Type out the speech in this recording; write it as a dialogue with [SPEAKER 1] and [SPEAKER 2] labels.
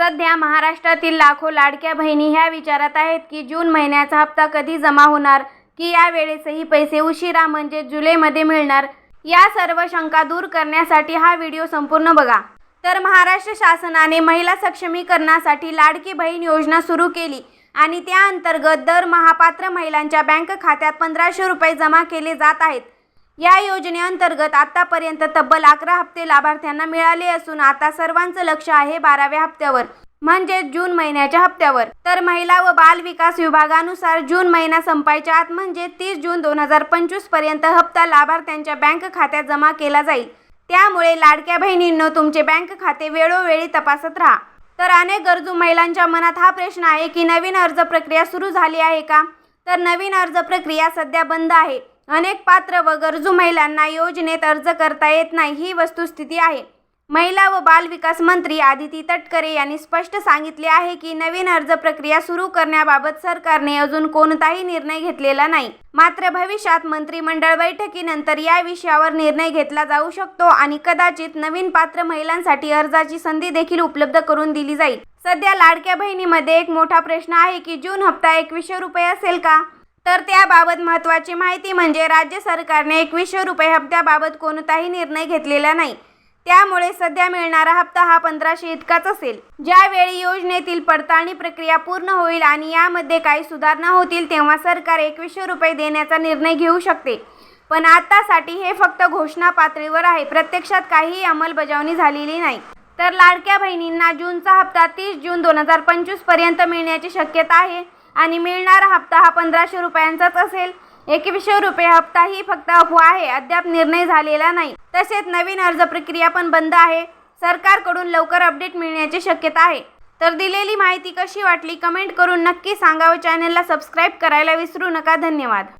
[SPEAKER 1] सध्या महाराष्ट्रातील लाखो लाडक्या बहिणी ह्या विचारात आहेत की जून महिन्याचा हप्ता कधी जमा होणार की या वेळेसही पैसे उशिरा म्हणजे जुलैमध्ये मिळणार? या सर्व शंका दूर करण्यासाठी हा व्हिडिओ संपूर्ण बघा. तर महाराष्ट्र शासनाने महिला सक्षमीकरणासाठी लाडकी बहीण योजना सुरू केली आणि त्या अंतर्गत दर महापात्र महिलांच्या बँक खात्यात पंधराशे रुपये जमा केले जात आहेत. या योजनेअंतर्गत आतापर्यंत तब्बल अकरा हप्ते लाभार्थ्यांना मिळाले असून आता सर्वांचं लक्ष आहे बाराव्या हप्त्यावर म्हणजे जून महिन्याच्या हप्त्यावर. तर महिला व बाल विकास विभागानुसार जून महिना संपायच्या आत म्हणजे तीस जून दोन हजार पंचवीसपर्यंत हप्ता लाभार्थ्यांच्या बँक खात्यात जमा केला जाईल. त्यामुळे लाडक्या बहिणींनो तुमचे बँक खाते वेळोवेळी तपासत राहा. तर अनेक गरजू महिलांच्या मनात हा प्रश्न आहे की नवीन अर्ज प्रक्रिया सुरू झाली आहे का? तर नवीन अर्ज प्रक्रिया सध्या बंद आहे. अनेक पात्र व गरजू महिलांना योजनेत अर्ज करता येत नाही ही वस्तुस्थिती आहे. महिला व बाल विकास मंत्री आदिती तटकरे यांनी स्पष्ट सांगितले आहे की नवीन अर्ज प्रक्रिया सुरू करण्याबाबत सरकारने अजून कोणताही निर्णय घेतलेला नाही. मात्र भविष्यात मंत्रिमंडळ बैठकीनंतर या विषयावर निर्णय घेतला जाऊ शकतो आणि कदाचित नवीन पात्र महिलांसाठी अर्जाची संधी देखील उपलब्ध करून दिली जाईल. सध्या लाडक्या बहिणीमध्ये एक मोठा प्रश्न आहे की जून हप्ता एकवीसशे रुपये असेल का? तर त्याबाबत महत्त्वाची माहिती म्हणजे राज्य सरकारने एकवीसशे रुपये हप्त्याबाबत कोणताही निर्णय घेतलेला नाही. त्यामुळे सध्या मिळणारा हप्ता हा पंधराशे इतकाच असेल. ज्यावेळी योजनेतील पडताळणी प्रक्रिया पूर्ण होईल आणि यामध्ये काही सुधारणा होतील तेव्हा सरकार एकवीसशे रुपये देण्याचा निर्णय घेऊ शकते. पण आतासाठी हे फक्त घोषणा पातळीवर आहे. प्रत्यक्षात काहीही अंमलबजावणी झालेली नाही. तर लाडक्या बहिणींना जूनचा हप्ता तीस जून दोन हजार पंचवीसपर्यंत मिळण्याची शक्यता आहे. आणि मिळणारा हप्ता हा पंधराशे रुपयांचाच असेल. एकवीसशे रुपये हप्ता ही फक्त अफवा आहे अद्याप निर्णय झालेला नाही. तसेच नवीन अर्ज प्रक्रिया पण बंद आहे. सरकारकडून लवकर अपडेट मिळण्याची शक्यता आहे. तर दिलेली माहिती कशी वाटली कमेंट करून नक्की सांगा व चॅनलला सबस्क्राईब करायला विसरू नका. धन्यवाद.